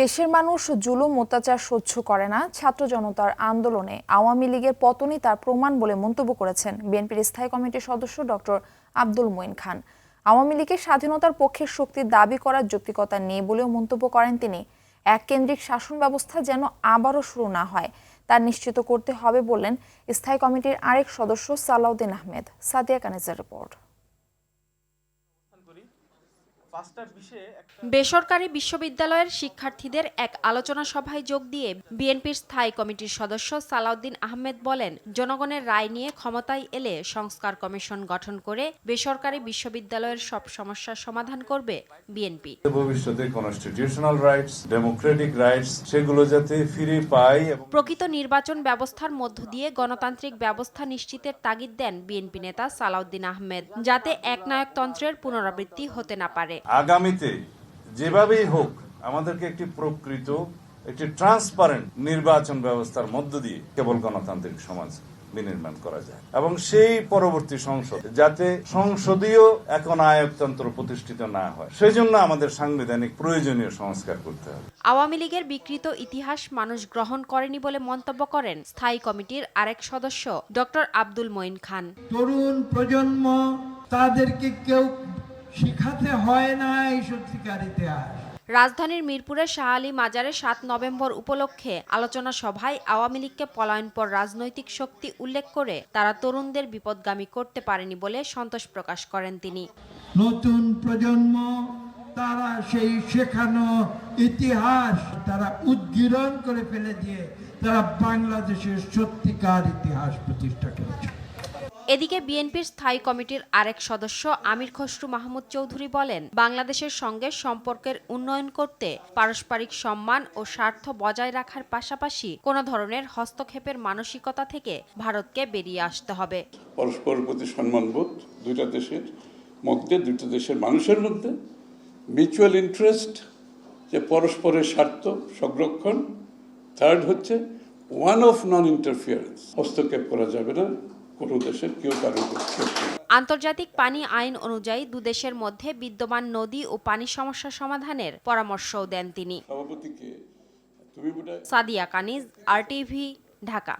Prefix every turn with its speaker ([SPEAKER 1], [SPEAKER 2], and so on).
[SPEAKER 1] দেশের মানুষ জুলুম, অত্যাচার সহ্য করে না। ছাত্র জনতার আন্দোলনে আওয়ামী লীগের পতনই তার প্রমাণ বলে মন্তব্য করেছেন বিএনপির স্থায়ী কমিটির সদস্য ডক্টর আব্দুল মঈন খান। আওয়ামী লীগের স্বাধীনতার পক্ষের শক্তির দাবি করার যৌক্তিকতা নেই বলেও মন্তব্য করেন তিনি। এক কেন্দ্রিক শাসন ব্যবস্থা যেন আবারও শুরু না হয়, তা নিশ্চিত করতে হবে বললেন স্থায়ী কমিটির আরেক সদস্য সালাউদ্দিন আহমেদ। সাদিয়া কানেজার রিপোর্ট।
[SPEAKER 2] বেসরকারি বিশ্ববিদ্যালয়ের শিক্ষার্থীদের এক আলোচনা সভায় যোগ দিয়ে বিএনপির স্থায়ী কমিটির সদস্য সালাউদ্দিন আহমেদ বলেন জনগণের রায় নিয়ে ক্ষমতায় এলে সংস্কার কমিশন গঠন করে বেসরকারি বিশ্ববিদ্যালয়ের সব সমস্যার সমাধান করবে বিএনপি।
[SPEAKER 3] ভবিষ্যতে কনস্টিটিউশনাল রাইটস ডেমোক্রেটিক রাইটস সেগুলো যাতে ফিরে এবং
[SPEAKER 2] প্রকৃত নির্বাচন ব্যবস্থার মধ্য দিয়ে গণতান্ত্রিক ব্যবস্থা নিশ্চিতের তাগিদ দেন বিএনপি নেতা সালাউদ্দিন আহমেদ যাতে একনায়কতন্ত্রের পুনরাবৃত্তি হতে না পারে।
[SPEAKER 3] আগামীতে যেভাবেই হোক আমাদেরকে একটি প্রকৃত একটি ট্রান্সপারেন্ট নির্বাচন ব্যবস্থার মধ্য দিয়ে কেবল গণতান্ত্রিক সমাজ বিনির্মাণ করা যায়। এবং সেই পরবর্তী সংসদ যাতে সংসদীয় এখন আয়কতন্ত্র প্রতিষ্ঠিত না হয় সেই জন্য আমাদের সাংবিধানিক প্রয়োজনীয় সংস্কার করতে হবে।
[SPEAKER 2] আওয়ামী লীগের বিকৃত ইতিহাস মানুষ গ্রহণ করেনি বলে মন্তব্য করেন স্থায়ী কমিটির আরেক সদস্য ডক্টর আব্দুল মঈন খান।
[SPEAKER 4] তরুণ প্রজন্ম তাদেরকে কেউ শিখাতে হয় না এই সত্যিকার ইতিহাস
[SPEAKER 2] রাজধানীর মিরপুরের শাহ আলী মাজারে সাত নভেম্বর উপলক্ষে আলোচনা সভায় আওয়ামী লীগকে পলায়নপর রাজনৈতিক শক্তি উল্লেখ করে তারা তরুণদের বিপদগামী করতে পারেনি বলে সন্তোষ প্রকাশ করেন তিনি।
[SPEAKER 4] নতুন প্রজন্ম তারা সেই শেখানো ইতিহাস তারা উদ্গীরণ করে ফেলে দিয়ে তারা বাংলাদেশের সত্যিকার ইতিহাস প্রতিষ্ঠা করেছে।
[SPEAKER 2] এদিকে বিএনপির স্থায়ী কমিটির আরেক সদস্য আমির খসরু মাহমুদ চৌধুরী বলেন, বাংলাদেশের সঙ্গে সম্পর্কের উন্নয়ন করতে পারস্পরিক সম্মান ও স্বার্থ বজায় রাখার পাশাপাশি কোনো ধরনের হস্তক্ষেপের মানসিকতা থেকে ভারতকে বেরিয়ে আসতে হবে।
[SPEAKER 5] পরস্পরের প্রতি সম্মানবোধ দুইটা দেশের মধ্যে দুটো দেশের মানুষের মধ্যে মিউচুয়াল ইন্টারেস্ট যে পরস্পরের স্বার্থ সংরক্ষণ থার্ড হচ্ছে ওয়ান অফ নন ইন্টারফিয়ারেন্স হস্তক্ষেপ করা যাবে না। কোনো দেশের কেউ কারোর
[SPEAKER 2] আন্তর্জাতিক পানি আইন অনুযায়ী দুদেশের মধ্যে বিদ্যমান নদী ও পানি সমস্যা সমাধানের পরামর্শও দেন তিনি। সাদিয়া কানিজ আরটিভি ঢাকা।